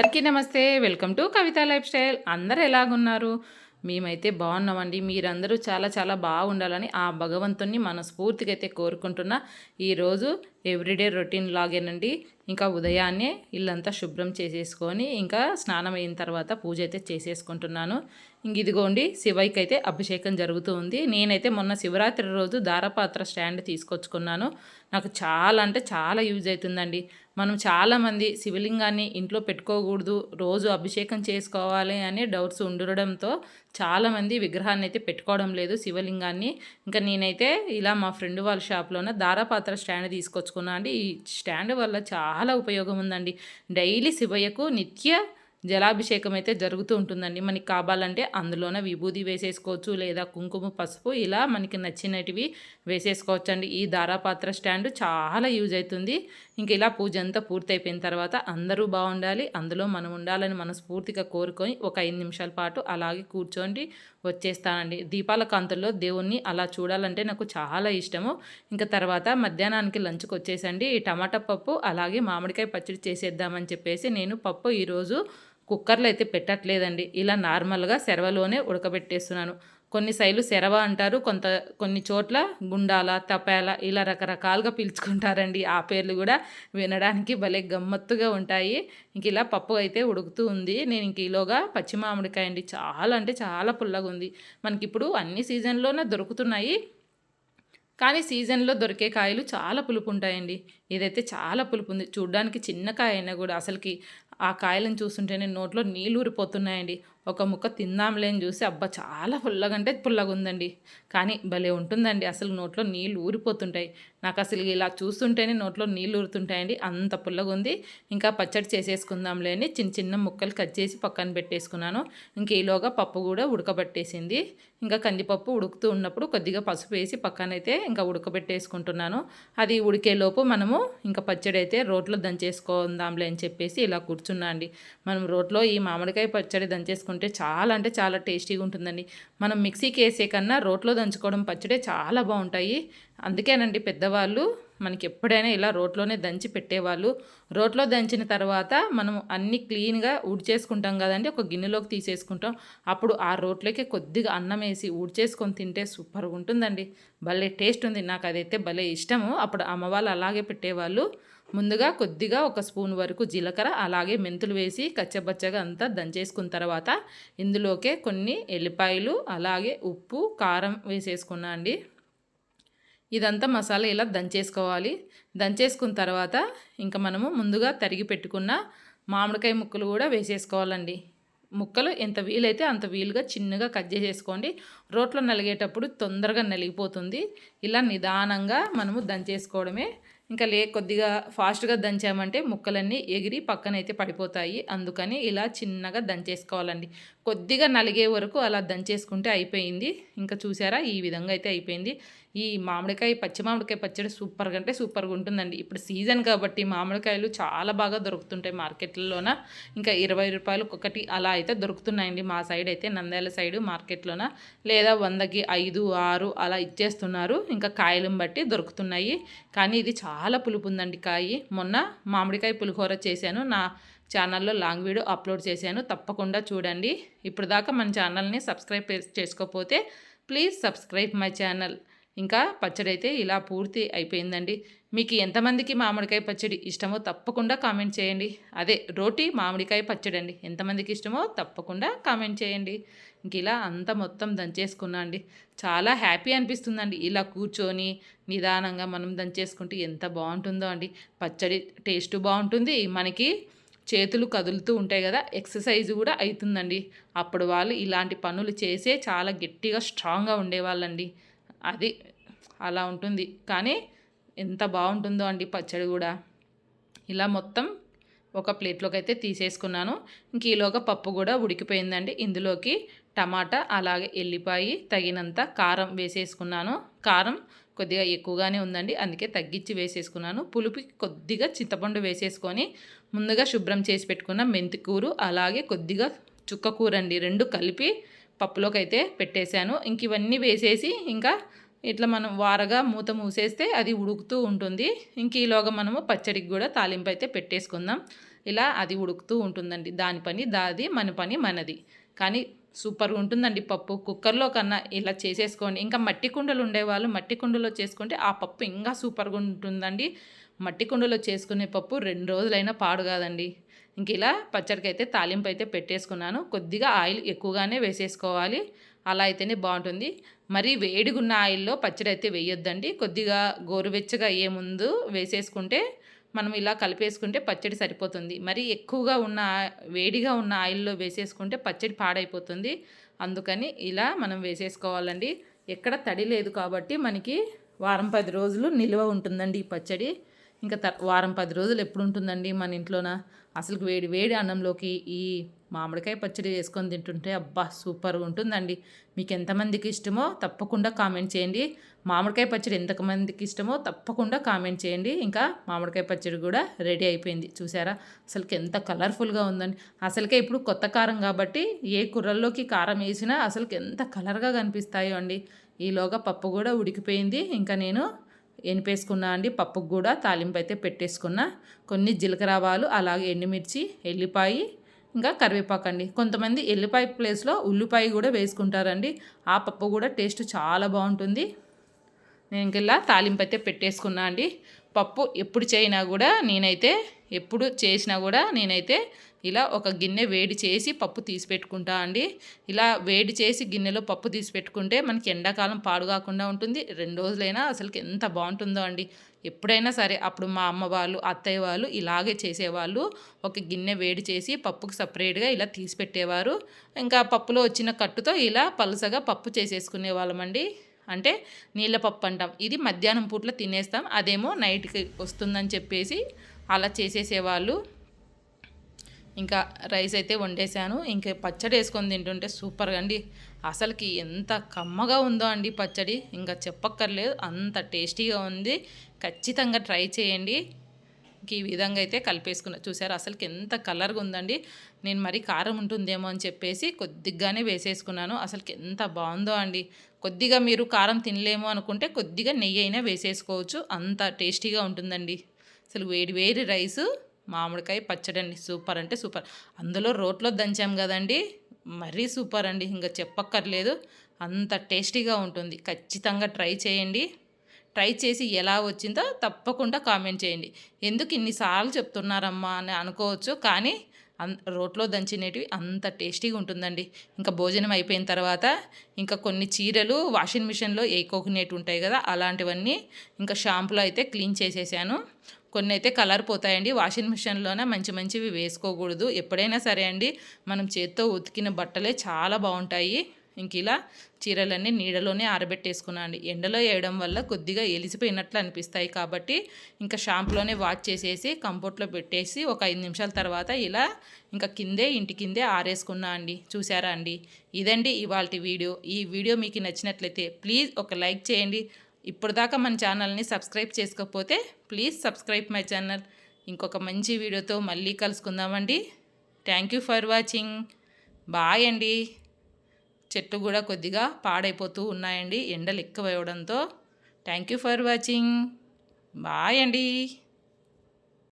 అందరికీ నమస్తే. Welcome to Kavitha lifestyle. అందరు ఎలాగున్నారు? మేమైతే బాగున్నామండి. మీరందరూ చాలా చాలా బాగుండాలని ఆ భగవంతుణ్ణి మనస్ఫూర్తిగా అయితే కోరుకుంటున్నా. ఈరోజు ఎవ్రీడే రొటీన్ లాగేనండి. ఇంకా ఉదయాన్నే ఇల్లంతా శుభ్రం చేసేసుకొని ఇంకా స్నానం అయిన తర్వాత పూజ అయితే చేసేసుకుంటున్నాను. ఇంక ఇదిగోండి శివయ్యకి అయితే అభిషేకం జరుగుతూ ఉంది. నేనైతే మొన్న శివరాత్రి రోజు దారపాత్ర స్టాండ్ తీసుకొచ్చుకున్నాను. నాకు చాలా అంటే చాలా యూజ్ అవుతుందండి. మనం చాలామంది శివలింగాన్ని ఇంట్లో పెట్టుకోకూడదు రోజు అభిషేకం చేసుకోవాలి అనే డౌట్స్ ఉండడంతో చాలామంది విగ్రహాన్ని అయితే పెట్టుకోవడం లేదు శివలింగాన్ని. ఇంకా నేనైతే ఇలా మా ఫ్రెండ్ వాళ్ళ షాప్లోనే దారపాత్ర స్టాండ్ తీసుకొచ్చుకున్నా అండి. ఈ స్టాండ్ వల్ల చాలా చాలా ఉపయోగం ఉందండి. డైలీ శివయ్యకు నిత్య జలాభిషేకం అయితే జరుగుతూ ఉంటుందండి. మనకి కావాలంటే అందులోనే విభూది వేసేసుకోవచ్చు లేదా కుంకుమ పసుపు ఇలా మనకి నచ్చినటివి వేసేసుకోవచ్చు అండి ఈ దారాపాత్ర స్టాండ్ చాలా యూజ్ అవుతుంది. ఇంక ఇలా పూజ అంతా పూర్తయిపోయిన తర్వాత అందరూ బాగుండాలి అందులో మనం ఉండాలని మనస్ఫూర్తిగా కోరుకొని ఒక ఐదు నిమిషాల పాటు అలాగే కూర్చోండి వచ్చేస్తానండి. దీపాల కాంతుల్లో దేవుణ్ణి అలా చూడాలంటే నాకు చాలా ఇష్టము. ఇంకా తర్వాత మధ్యాహ్నానికి లంచ్కి వచ్చేసండి. ఈ టమాటా పప్పు అలాగే మామిడికాయ పచ్చడి చేసేద్దామని చెప్పేసి నేను పప్పు ఈరోజు కుక్కర్లో అయితే పెట్టట్లేదండి. ఇలా నార్మల్గా సెరవలోనే ఉడకబెట్టేస్తున్నాను. కొన్ని శైలు శరవ అంటారు కొంత కొన్ని చోట్ల గుండాల తపేల ఇలా రకరకాలుగా పిలుచుకుంటారండి. ఆ పేర్లు కూడా వినడానికి భలే గమ్మత్తుగా ఉంటాయి. ఇంక ఇలా పప్పు అయితే ఉడుకుతూ ఉంది. నేను ఇంక ఈలోగా పచ్చి మామిడికాయ అండి. చాలా అంటే చాలా పుల్లగా ఉంది. మనకి ఇప్పుడు అన్ని సీజన్లోనే దొరుకుతున్నాయి. కానీ సీజన్లో దొరికే కాయలు చాలా పులుపు ఉంటాయండి ఇదైతే చాలా పులుపు ఉంది చూడ్డానికి చిన్న కాయ అయినా కూడా అసలుకి ఆ కాయలను చూస్తుంటేనే నోట్లో నీళ్ళు ఊరిపోతున్నాయండి. ఒక ముక్క తిందాంలేని చూసి అబ్బా చాలా పుల్లగా అంటే పుల్లగా ఉందండి. కానీ భలే ఉంటుందండి. అసలు నోట్లో నీళ్ళు ఊరిపోతుంటాయి. నాకు అసలు ఇలా చూస్తుంటేనే నోట్లో నీళ్ళు ఊరుతుంటాయండి. అంత పుల్లగా ఉంది. ఇంకా పచ్చడి చేసేసుకుందాంలే అని చిన్న చిన్న ముక్కలు కట్ చేసి పక్కన పెట్టేసుకున్నాను. ఇంక ఈలోగా పప్పు కూడా ఉడకబెట్టేసింది. ఇంకా కందిపప్పు ఉడుకుతూ ఉన్నప్పుడు కొద్దిగా పసుపు వేసి పక్కనైతే ఇంకా ఉడకబెట్టేసుకుంటున్నాను. అది ఉడికేలోపు మనము ఇంకా పచ్చడి అయితే రోట్లో దంచేసుకుందాంలే అని చెప్పేసి ఇలా కూర్చున్నా అండి. మనం రోట్లో ఈ మామిడికాయ పచ్చడి దంచేసుకుంటే చాలా అంటే చాలా టేస్టీగా ఉంటుందండి. మనం మిక్సీకి వేసే కన్నా రోట్లో దంచుకోవడం పచ్చడే చాలా బాగుంటాయి. అందుకేనండి పెద్దవాళ్ళు మనకి ఎప్పుడైనా ఇలా రోట్లోనే దంచి పెట్టేవాళ్ళు. రోట్లో దంచిన తర్వాత మనం అన్ని క్లీన్గా ఊడ్చేసుకుంటాం కదండి ఒక గిన్నెలోకి తీసేసుకుంటాం. అప్పుడు ఆ రోట్లోకి కొద్దిగా అన్నం వేసి ఊడ్చేసుకొని తింటే సూపర్గా ఉంటుందండి. భలే టేస్ట్ ఉంది. నాకు అదైతే భలే ఇష్టము. అప్పుడు అమ్మ వాళ్ళు అలాగే పెట్టేవాళ్ళు. ముందుగా కొద్దిగా ఒక స్పూన్ వరకు జీలకర్ర అలాగే మెంతులు వేసి కచ్చబచ్చగా అంతా దంచేసుకున్న తర్వాత ఇందులోకే కొన్ని ఎల్లిపాయలు అలాగే ఉప్పు కారం వేసేసుకున్నా అండి. ఇదంతా మసాలా ఇలా దంచేసుకోవాలి. దంచేసుకున్న తర్వాత ఇంకా మనము ముందుగా తరిగి పెట్టుకున్న మామిడికాయ ముక్కలు కూడా వేసేసుకోవాలండి. ముక్కలు ఎంత వీలైతే అంత వీలుగా చిన్నగా కట్ చేసేసుకోండి. రోట్లో నలిగేటప్పుడు తొందరగా నలిగిపోతుంది. ఇలా నిదానంగా మనము దంచేసుకోవడమే ఇంకా లే కొద్దిగా ఫాస్ట్గా దంచామంటే ముక్కలన్నీ ఎగిరి పక్కనైతే పడిపోతాయి. అందుకని ఇలా చిన్నగా దంచేసుకోవాలండి. కొద్దిగా నలిగే వరకు అలా దంచేసుకుంటే అయిపోయింది. ఇంకా చూసారా? ఈ విధంగా అయితే అయిపోయింది. ఈ మామిడికాయ పచ్చి మామిడికాయ పచ్చడి సూపర్గా అంటే సూపర్గా ఉంటుందండి. ఇప్పుడు సీజన్ కాబట్టి మామిడికాయలు చాలా బాగా దొరుకుతుంటాయి మార్కెట్లలోన ఇంకా ఇరవై రూపాయలు ఒకటి అలా అయితే దొరుకుతున్నాయండి మా సైడ్ అయితే నంద్యాల సైడ్ మార్కెట్లోన. లేదా వందకి ఐదు ఆరు అలా ఇచ్చేస్తున్నారు. ఇంకా కాయలను బట్టి దొరుకుతున్నాయి. కానీ ఇది చాలా చాలా పులుపు ఉందండి కాయి. మొన్న మామిడికాయ పులిహోర చేశాను. నా ఛానల్లో లాంగ్ వీడియో అప్లోడ్ చేశాను. తప్పకుండా చూడండి. ఇప్పుడు దాకా మన ఛానల్ని సబ్స్క్రైబ్ చేసుకోకపోతే ప్లీజ్ సబ్స్క్రైబ్ మై ఛానల్. ఇంకా పచ్చడి అయితే ఇలా పూర్తి అయిపోయిందండి. మీకు ఎంతమందికి మామిడికాయ పచ్చడి ఇష్టమో తప్పకుండా కామెంట్ చేయండి. అదే రోటీ మామిడికాయ పచ్చడి అండి ఎంతమందికి ఇష్టమో తప్పకుండా కామెంట్ చేయండి. ఇంక ఇలా అంతా మొత్తం దంచేసుకున్నా అండి. చాలా హ్యాపీ అనిపిస్తుందండి. ఇలా కూర్చొని నిదానంగా మనం దంచేసుకుంటే ఎంత బాగుంటుందో అండి. పచ్చడి టేస్ట్ బాగుంటుంది. మనకి చేతులు కదులుతూ ఉంటాయి కదా ఎక్సర్సైజ్ కూడా అవుతుందండి అప్పుడు వాళ్ళు ఇలాంటి పనులు చేసే చాలా గట్టిగా స్ట్రాంగ్గా ఉండేవాళ్ళండి. అది అలా ఉంటుంది. కానీ ఎంత బాగుంటుందో అండి పచ్చడి కూడా. ఇలా మొత్తం ఒక ప్లేట్లోకి అయితే తీసేసుకున్నాను. ఇంక ఈలోగా పప్పు కూడా ఉడికిపోయిందండి. ఇందులోకి టమాటా అలాగే ఎల్లిపాయి తగినంత కారం వేసేసుకున్నాను. కారం కొద్దిగా ఎక్కువగానే ఉందండి. అందుకే తగ్గించి వేసేసుకున్నాను. పులుపు కొద్దిగా చింతపండు వేసేసుకొని ముందుగా శుభ్రం చేసి పెట్టుకున్న మెంతికూరు అలాగే కొద్దిగా చుక్క కూర అండి రెండు కలిపి పప్పులోకి అయితే పెట్టేశాను. ఇంక ఇవన్నీ వేసేసి ఇంకా ఇట్లా మనం వారగా మూత మూసేస్తే అది ఉడుకుతూ ఉంటుంది. ఇంక ఈలోగా మనము పచ్చడికి కూడా తాలింపు అయితే పెట్టేసుకుందాం. ఇలా అది ఉడుకుతూ ఉంటుందండి. దాని పని దాది మన పని మనది. కానీ సూపర్గా ఉంటుందండి పప్పు. కుక్కర్లో కన్నా ఇలా చేసేసుకోండి. ఇంకా మట్టి కుండలు ఉండేవాళ్ళు మట్టి కుండలో చేసుకుంటే ఆ పప్పు ఇంకా సూపర్గా ఉంటుందండి. మట్టి కుండలో చేసుకునే పప్పు రెండు రోజులైనా పాడు కాదండి. ఇంక ఇలా పచ్చడికి అయితే తాలింపు అయితే పెట్టేసుకున్నాను. కొద్దిగా ఆయిల్ ఎక్కువగానే వేసేసుకోవాలి. అలా అయితేనే బాగుంటుంది. మరి వేడిగున్న ఆయిల్లో పచ్చడి అయితే వేయొద్దండి. కొద్దిగా గోరువెచ్చగా అయ్యే ముందు వేసేసుకుంటే మనం ఇలా కలిపేసుకుంటే పచ్చడి సరిపోతుంది. మరి ఎక్కువగా ఉన్న వేడిగా ఉన్న ఆయిల్లో వేసేసుకుంటే పచ్చడి పాడైపోతుంది. అందుకని ఇలా మనం వేసేసుకోవాలండి. ఎక్కడ తడి లేదు కాబట్టి మనకి వారం పది రోజులు నిల్వ ఉంటుందండి ఈ పచ్చడి. ఇంకా త వారం పది రోజులు ఎప్పుడు ఉంటుందండి మన ఇంట్లోన? అసలు వేడి వేడి అన్నంలోకి ఈ మామిడికాయ పచ్చడి వేసుకొని తింటుంటే అబ్బా సూపర్ ఉంటుందండి. మీకు ఎంతమందికి ఇష్టమో తప్పకుండా కామెంట్ చేయండి. మామిడికాయ పచ్చడి ఎంతమందికి ఇష్టమో తప్పకుండా కామెంట్ చేయండి. ఇంకా మామిడికాయ పచ్చడి కూడా రెడీ అయిపోయింది. చూసారా? అసలుకి ఎంత కలర్ఫుల్గా ఉందండి. అసలుకే ఇప్పుడు కొత్త కారం కాబట్టి ఏ కూరల్లోకి కారం వేసినా అసలుకి ఎంత కలర్గా కనిపిస్తాయో అండి. ఈలోగా పప్పు కూడా ఉడికిపోయింది. ఇంకా నేను ఎనిపేసుకున్నా అండి పప్పుకు కూడా తాలింపు అయితే పెట్టేసుకున్నా. కొన్ని జీలకర్ర ఆవాలు అలాగే ఎండుమిర్చి ఎల్లిపాయి ఇంకా కరివేపాకు అండి. కొంతమంది ఎల్లిపాయ ప్లేస్లో ఉల్లిపాయ కూడా వేసుకుంటారండి. ఆ పప్పు కూడా టేస్ట్ చాలా బాగుంటుంది. నేను ఇంకెలా తాలింపు అయితే పెట్టేసుకున్నా అండి. పప్పు ఎప్పుడు చేయినా కూడా నేనైతే ఎప్పుడు చేసినా కూడా నేనైతే ఇలా ఒక గిన్నె వేడి చేసి పప్పు తీసి పెట్టుకుంటా అండి. ఇలా వేడి చేసి గిన్నెలో పప్పు తీసి పెట్టుకుంటే మనకి ఎండాకాలం పాడు కాకుండా ఉంటుంది. రెండు రోజులైనా అసలుకి ఎంత బాగుంటుందో అండి. ఎప్పుడైనా సరే అప్పుడు మా అమ్మ వాళ్ళు అత్తయ్య వాళ్ళు ఇలాగే చేసేవాళ్ళు. ఒక గిన్నె వేడి చేసి పప్పుకు సపరేట్గా ఇలా తీసి పెట్టేవారు. ఇంకా పప్పులో వచ్చిన కట్టుతో ఇలా పలుసగా పప్పు చేసేసుకునే వాళ్ళమండి అంటే నీళ్ళ పప్పు అంటాం. ఇది మధ్యాహ్నం పూట్లో తినేస్తాం. అదేమో నైట్కి వస్తుందని చెప్పేసి అలా చేసేసేవాళ్ళు. ఇంకా రైస్ అయితే వండేసాను ఇంకా పచ్చడి వేసుకొని తింటుంటే సూపర్గా అండి. అసలుకి ఎంత కమ్మగా ఉందో అండి పచ్చడి. ఇంకా చెప్పక్కర్లేదు అంత టేస్టీగా ఉంది. ఖచ్చితంగా ట్రై చేయండి. ఈ విధంగా అయితే కలిపేసుకున్నా. చూసారు అసలుకి ఎంత కలర్గా ఉందండి. నేను మరి కారం ఉంటుందేమో అని చెప్పేసి కొద్దిగానే వేసేసుకున్నాను. అసలుకి ఎంత బాగుందో అండి. కొద్దిగా మీరు కారం తినలేము అనుకుంటే కొద్దిగా నెయ్యి అయినా వేసేసుకోవచ్చు. అంత టేస్టీగా ఉంటుందండి. అసలు వేడి వేడి రైసు. మామిడికాయ పచ్చడి అండి సూపర్ అంటే సూపర్. అందులో రోట్లో దంచాం కదండి మరీ సూపర్ అండి ఇంకా చెప్పక్కర్లేదు. అంత టేస్టీగా ఉంటుంది. ఖచ్చితంగా ట్రై చేయండి. ట్రై చేసి ఎలా వచ్చిందో తప్పకుండా కామెంట్ చేయండి. ఎందుకు ఇన్నిసార్లు చెప్తున్నారమ్మా అని అనుకోవచ్చు కానీ అన్ రోట్లో దంచినవి అంత టేస్టీగా ఉంటుందండి. ఇంకా భోజనం అయిపోయిన తర్వాత ఇంకా కొన్ని చీరలు వాషింగ్ మిషన్లో ఏకోకునేటివి ఉంటాయి కదా అలాంటివన్నీ ఇంకా షాంపులో అయితే క్లీన్ చేసేసాను. కొన్ని అయితే కలర్ పోతాయండి. వాషింగ్ మిషన్లోనే మంచి మంచివి వేసుకోకూడదు. ఎప్పుడైనా సరే అండి మనం చేత్తో ఉతికిన బట్టలే చాలా బాగుంటాయి. ఇంక ఇలా చీరలన్నీ నీడలోనే ఆరబెట్టేసుకున్నాను అండి. ఎండలో వేయడం వల్ల కొద్దిగా ఎలిసిపోయినట్లు అనిపిస్తాయి కాబట్టి ఇంకా షాంపులోనే వాష్ చేసేసి కంపోర్ట్లో పెట్టేసి ఒక ఐదు నిమిషాల తర్వాత ఇలా ఇంకా కిందే ఇంటి కిందే ఆరేసుకున్నా అండి. చూసారా అండి? ఇదండి ఇవాళ వీడియో. ఈ వీడియో మీకు నచ్చినట్లయితే ప్లీజ్ ఒక లైక్ చేయండి. ఇప్పటిదాకా మన ఛానల్ని సబ్స్క్రైబ్ చేసుకోకపోతే ప్లీజ్ సబ్స్క్రైబ్ మై ఛానల్. ఇంకొక మంచి వీడియోతో మళ్ళీ కలుసుకుందామండి. Thank you for watching bye అండి. చెట్లు కూడా కొద్దిగా పాడైపోతూ ఉన్నాయండి. ఎండలు ఎక్కువ ఇవ్వడంతో thank you for watching bye అండి.